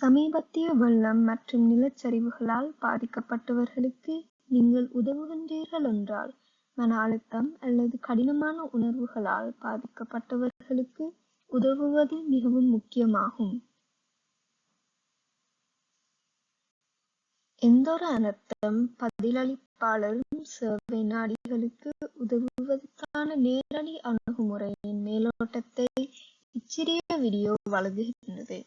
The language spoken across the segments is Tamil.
சமீபத்திய வெள்ளம் மற்றும் நிலச்சரிவுகளால் பாதிக்கப்பட்டவர்களுக்கு நீங்கள் உதவுகின்றீர்கள் என்றால் மன அழுத்தம் அல்லது கடினமான உணர்வுகளால் பாதிக்கப்பட்டவர்களுக்கு உதவுவது மிகவும் முக்கியமாகும். எந்தொரு அனர்த்தம் பதிலளிப்பாளரும் சேவை நாடிகளுக்கு உதவுவதற்கான நேரடி அணுகுமுறையின் மேலோட்டத்தை இச்சிறிய வீடியோ வழங்குகின்றது.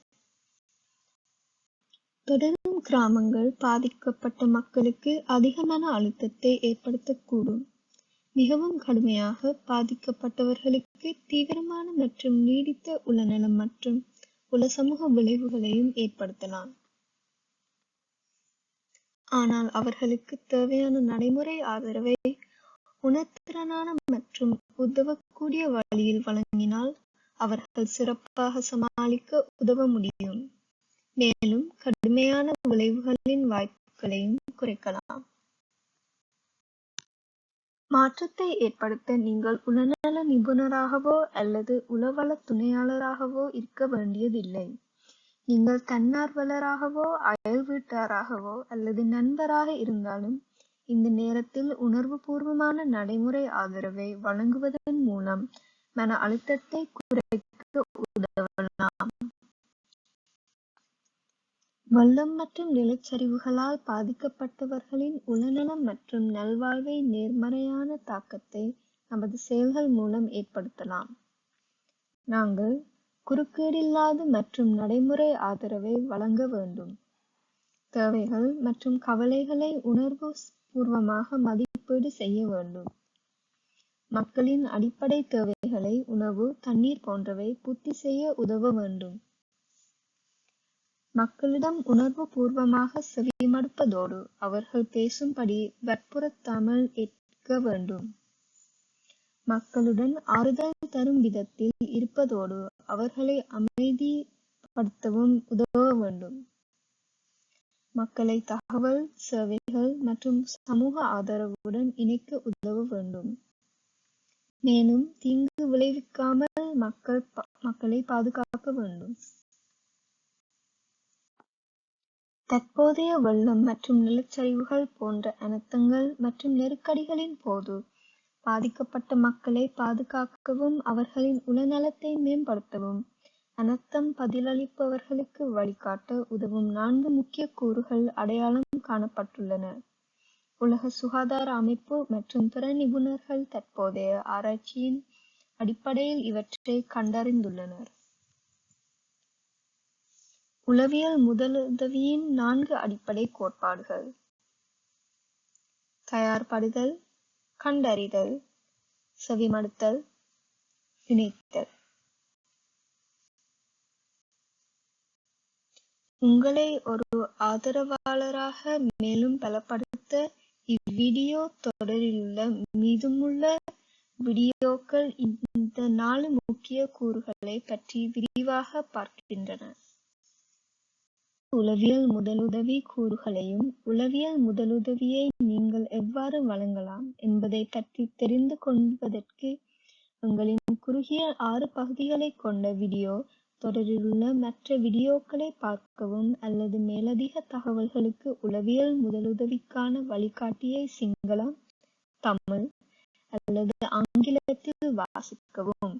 தொடரும் கிராமங்கள் பாதிக்கப்பட்ட மக்களுக்கு அதிக மன அழுத்தத்தை ஏற்படுத்தக்கூடும். மிகவும் கடுமையாக பாதிக்கப்பட்டவர்களுக்கு தீவிரமான மற்றும் நீடித்த உளநலம் மற்றும் உல சமூக விளைவுகளையும் ஏற்படுத்தலாம். ஆனால் அவர்களுக்கு தேவையான நடைமுறை ஆதரவை உணர்திறனான மற்றும் உதவக்கூடிய வழியில் வழங்கினால் அவர்கள் சிறப்பாக சமாளிக்க உதவ முடியும். மேலும் கடுமையான விளைவுகளின் வாய்ப்புகளையும் குறைக்கலாம். மாற்றத்தை ஏற்படுத்த நீங்கள் உடல்நல நிபுணராகவோ அல்லது உளவள துணையாளராகவோ இருக்க வேண்டியதில்லை. நீங்கள் தன்னார்வலராகவோ அயல் வீட்டாராகவோ அல்லது நண்பராக இருந்தாலும் இந்த நேரத்தில் உணர்வுபூர்வமான நடைமுறை ஆதரவை வழங்குவதன் மூலம் மன அழுத்தத்தை குறைக்க உதவலாம். வெள்ளம் மற்றும் நிலச்சரிவுகளால் பாதிக்கப்பட்டவர்களின் உளநலம் மற்றும் நல்வாழ்வை நேர்மறையான தாக்கத்தை நமது செயல்கள் மூலம் ஏற்படுத்தலாம். நாங்கள் குறுக்கீடில்லாத மற்றும் நடைமுறை ஆதரவை வழங்க வேண்டும். தேவைகள் மற்றும் கவலைகளை உணர்வு பூர்வமாக மதிப்பீடு செய்ய வேண்டும். மக்களின் அடிப்படை தேவைகளை உணவு தண்ணீர் போன்றவை பூர்த்தி செய்ய உதவ வேண்டும். மக்களிடம் உணர்வு பூர்வமாக செவிமடுப்பதோடு அவர்கள் பேசும்படி வற்புறுத்தாமல் ஏற்க வேண்டும். மக்களுடன் ஆறுதல் தரும் விதத்தில் இருப்பதோடு அவர்களை அமைதிப்படுத்தவும் உதவ வேண்டும். மக்களை தகவல் சேவைகள் மற்றும் சமூக ஆதரவுடன் இணைக்க உதவ வேண்டும். மேலும் தீங்கு விளைவிக்காமல் மக்கள் மக்களை பாதுகாக்க வேண்டும். தற்போதைய வெள்ளம் மற்றும் நிலச்சரிவுகள் போன்ற அனர்த்தங்கள் மற்றும் நெருக்கடிகளின் போது பாதிக்கப்பட்ட மக்களை பாதுகாக்கவும் அவர்களின் உளநலத்தை மேம்படுத்தவும் அனர்த்தம் பதிலளிப்பவர்களுக்கு வழிகாட்ட உதவும் நான்கு முக்கிய கூறுகள் அடையாளம் காணப்பட்டுள்ளன. உலக சுகாதார அமைப்பு மற்றும் பிற நிபுணர்கள் தற்போதைய ஆராய்ச்சியின் அடிப்படையில் இவற்றை கண்டறிந்துள்ளனர். உளவியல் முதலுதவியின் நான்கு அடிப்படை கோட்பாடுகள். தயார்படுதல் கண்டறிதல் செவிமடுத்தல் இணைத்தல். உங்களை ஒரு ஆதரவாளராக மேலும் பலப்படுத்த இவ்வீடியோ தொடரிலுள்ள மீதமுள்ள வீடியோக்கள் இந்த நாலு முக்கிய கூறுகளை பற்றி விரிவாக பார்க்கின்றன. உளவியல் முதலுதவி கூறுகளையும் உளவியல் முதலுதவியை நீங்கள் எவ்வாறு வழங்கலாம் என்பதை பற்றி தெரிந்து கொள்வதற்கு எங்களின் குறுகிய ஆறு பகுதிகளை கொண்ட வீடியோ தொடரிலுள்ள மற்ற வீடியோக்களை பார்க்கவும் அல்லது மேலதிக தகவல்களுக்கு உளவியல் முதலுதவிக்கான வழிகாட்டியை சிங்களம் தமிழ் அல்லது ஆங்கிலத்தில் வாசிக்கவும்.